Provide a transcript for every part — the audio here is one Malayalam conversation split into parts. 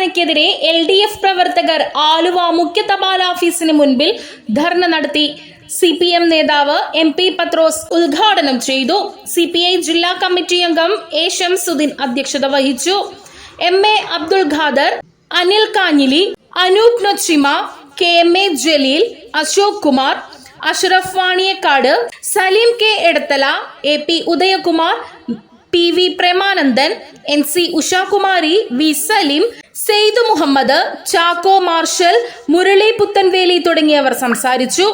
അവഗണനയ്ക്കെതിരെ എൽ ഡി എഫ് പ്രവർത്തകർ ആലുവ മുഖ്യ തപാൽ ഓഫീസിന് മുൻപിൽ ധർണ നടത്തി. സി പി എം നേതാവ് എം പി പത്രോസ് ഉദ്ഘാടനം ചെയ്തു. സി പി ഐ ജില്ലാ കമ്മിറ്റി അംഗം എ ഷംസുദ്ദീൻ അധ്യക്ഷത വഹിച്ചു. M A Abdul Khader Anil Kanjili Anoop Nochima K M A Jaleel Ashok Kumar Ashraf Vaniyakkad Saleem K Edathala A P Udayakumar P V Premanandan N C Ushakumari V Saleem Sayed Muhammad Chacko Marshal Murali Puthenveli തുടങ്ങിയവർ സംസാരിച്ചു.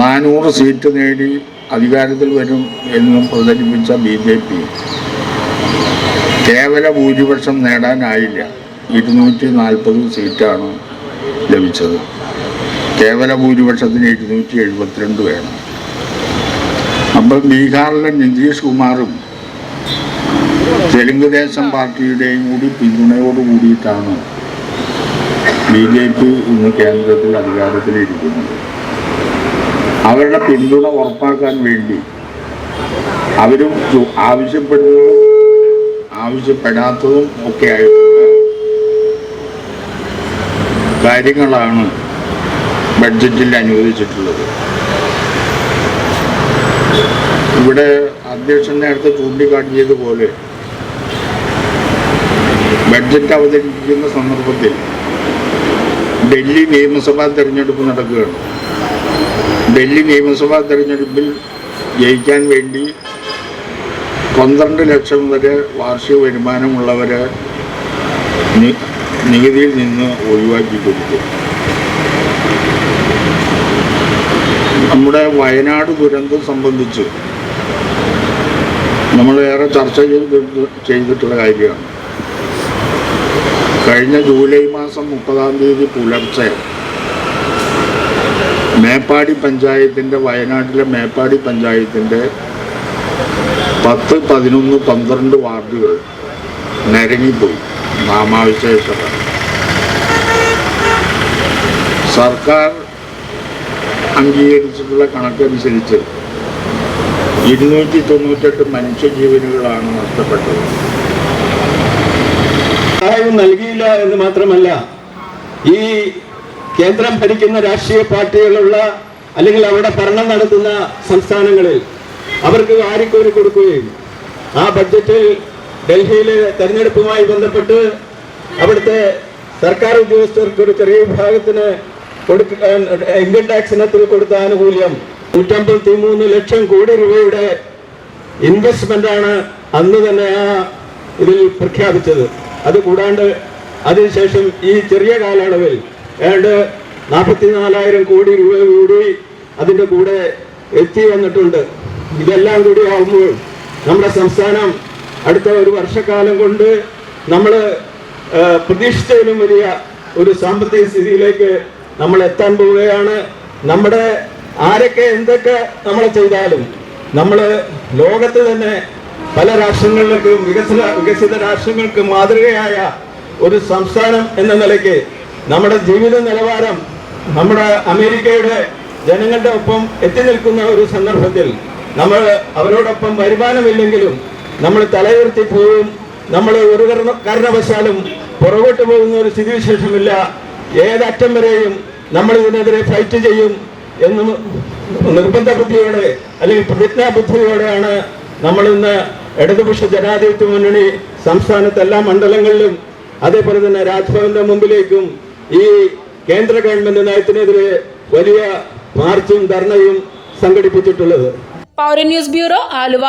നാനൂറ് സീറ്റ് നേടി അധികാരത്തിൽ വരും എന്നും പ്രചരിപ്പിച്ച ബി ജെ പി. കേവല ഭൂരിപക്ഷം നേടാനായില്ല. ഇരുന്നൂറ്റി നാൽപ്പത് സീറ്റാണ് ലഭിച്ചത്. കേവല ഭൂരിപക്ഷത്തിന് ഇരുന്നൂറ്റി എഴുപത്തിരണ്ട് വേണം. അപ്പം ബീഹാറിലെ നിതീഷ് കുമാറും തെലുങ്ക് ദേശം പാർട്ടിയുടെയും കൂടി പിന്തുണയോട് കൂടിയിട്ടാണ് ബി ജെ പി ഇന്ന് കേന്ദ്രത്തിൽ അധികാരത്തിലിരിക്കുന്നത്. അവരുടെ പിന്തുണ ഉറപ്പാക്കാൻ വേണ്ടി അവരും ആവശ്യപ്പെടുന്നതും ആവശ്യപ്പെടാത്തതും ഒക്കെ ആയിട്ടുള്ള കാര്യങ്ങളാണ് ബഡ്ജറ്റിൽ അനുവദിച്ചിട്ടുള്ളത്. ഇവിടെ അധ്യക്ഷൻ നേരത്തെ ചൂണ്ടിക്കാട്ടിയതുപോലെ ബഡ്ജറ്റ് അവതരിപ്പിക്കുന്ന സന്ദർഭത്തിൽ ഡൽഹി നിയമസഭാ തെരഞ്ഞെടുപ്പ് നടക്കുകയാണ്. ഡൽഹി നിയമസഭാ തെരഞ്ഞെടുപ്പിൽ ജയിക്കാൻ വേണ്ടി പന്ത്രണ്ട് ലക്ഷം വരെ വാർഷിക വരുമാനമുള്ളവരെ നികുതിയിൽ നിന്ന് ഒഴിവാക്കി കൊടുത്തു നമ്മുടെ വയനാട് ദുരന്തം സംബന്ധിച്ച് നമ്മൾ ഏറെ ചർച്ച ചെയ്തിട്ട് ചെയ്തിട്ടുള്ള കാര്യമാണ്. കഴിഞ്ഞ ജൂലൈ മാസം മുപ്പതാം തീയതി പുലർച്ചെ മേപ്പാടി പഞ്ചായത്തിന്റെ വയനാട്ടിലെ മേപ്പാടി പഞ്ചായത്തിന്റെ പത്ത് പതിനൊന്ന് പന്ത്രണ്ട് വാർഡുകൾ നരങ്ങിപ്പോയി നാമാവിശേഷത സർക്കാർ അംഗീകരിച്ചിട്ടുള്ള കണക്കനുസരിച്ച് ഇരുന്നൂറ്റി തൊണ്ണൂറ്റെട്ട് മനുഷ്യജീവനുകളാണ് നഷ്ടപ്പെട്ടത്. സഹായം നൽകിയില്ല എന്ന് മാത്രമല്ല ഈ കേന്ദ്രം ഭരിക്കുന്ന രാഷ്ട്രീയ പാർട്ടികളുള്ള അല്ലെങ്കിൽ അവിടെ ഭരണം നടത്തുന്ന സംസ്ഥാനങ്ങളിൽ അവർക്ക് വാരിക്കോരി കൊടുക്കുകയും ആ ബഡ്ജറ്റിൽ ഡൽഹിയിലെ തെരഞ്ഞെടുപ്പുമായി ബന്ധപ്പെട്ട് അവിടുത്തെ സർക്കാർ ഉദ്യോഗസ്ഥർക്ക് ഒരു ചെറിയ വിഭാഗത്തിന് കൊടുക്കാൻ ഇൻകം ടാക്സിനത്തിൽ കൊടുത്ത ആനുകൂല്യം നൂറ്റമ്പത്തി മൂന്ന് ലക്ഷം കോടി രൂപയുടെ ഇൻവെസ്റ്റ്മെന്റ് ആണ് അന്ന് തന്നെ ആ ഇതിൽ പ്രഖ്യാപിച്ചത്. അത് കൂടാണ്ട് അതിനുശേഷം ഈ ചെറിയ കാലയളവിൽ ഏതാണ്ട് നാൽപ്പത്തിനാലായിരം കോടി രൂപ കൂടി അതിന്റെ കൂടെ എത്തി വന്നിട്ടുണ്ട്. ഇതെല്ലാം കൂടി ആകുമ്പോൾ നമ്മുടെ സംസ്ഥാനം അടുത്ത ഒരു വർഷക്കാലം കൊണ്ട് നമ്മൾ പ്രതീക്ഷിച്ചതിലും വലിയ ഒരു സാമ്പത്തിക സ്ഥിതിയിലേക്ക് നമ്മൾ എത്താൻ പോവുകയാണ്. നമ്മുടെ ആരൊക്കെ എന്തൊക്കെ നമ്മൾ ചെയ്താലും നമ്മൾ ലോകത്ത് തന്നെ പല രാഷ്ട്രങ്ങളിലേക്കും വികസന വികസിത രാഷ്ട്രങ്ങൾക്ക് മാതൃകയായ ഒരു സംസ്ഥാനം എന്ന നിലയ്ക്ക് നമ്മുടെ ജീവിത നിലവാരം നമ്മുടെ അമേരിക്കയുടെ ജനങ്ങളുടെ ഒപ്പം എത്തി നിൽക്കുന്ന ഒരു സന്ദർഭത്തിൽ നമ്മൾ അവരോടൊപ്പം വരുമാനമില്ലെങ്കിലും നമ്മൾ തലയുർത്തി പോവും. നമ്മൾ ഒരു കാരണവശാലും പുറകോട്ട് പോകുന്ന ഒരു സ്ഥിതിവിശേഷമില്ല. ഏതറ്റം വരെയും നമ്മൾ ഇതിനെതിരെ ഫൈറ്റ് ചെയ്യും. എന്ന് നിർബന്ധ ബുദ്ധിയോടെ അല്ലെങ്കിൽ പ്രതിജ്ഞാ ബുദ്ധിയോടെയാണ് നമ്മൾ ഇന്ന് ഇടതുപക്ഷ ജനാധിപത്യ മുന്നണി സംസ്ഥാനത്തെ എല്ലാ മണ്ഡലങ്ങളിലും അതേപോലെ തന്നെ രാജ്ഭവന്റെ മുമ്പിലേക്കും ഈ കേന്ദ്ര ഗവൺമെന്റ് നയത്തിനെതിരെ വലിയ മാർച്ചും ധർണയും സംഘടിപ്പിച്ചിട്ടുള്ളത്. പൗരൻ ന്യൂസ് ബ്യൂറോ ആലുവ.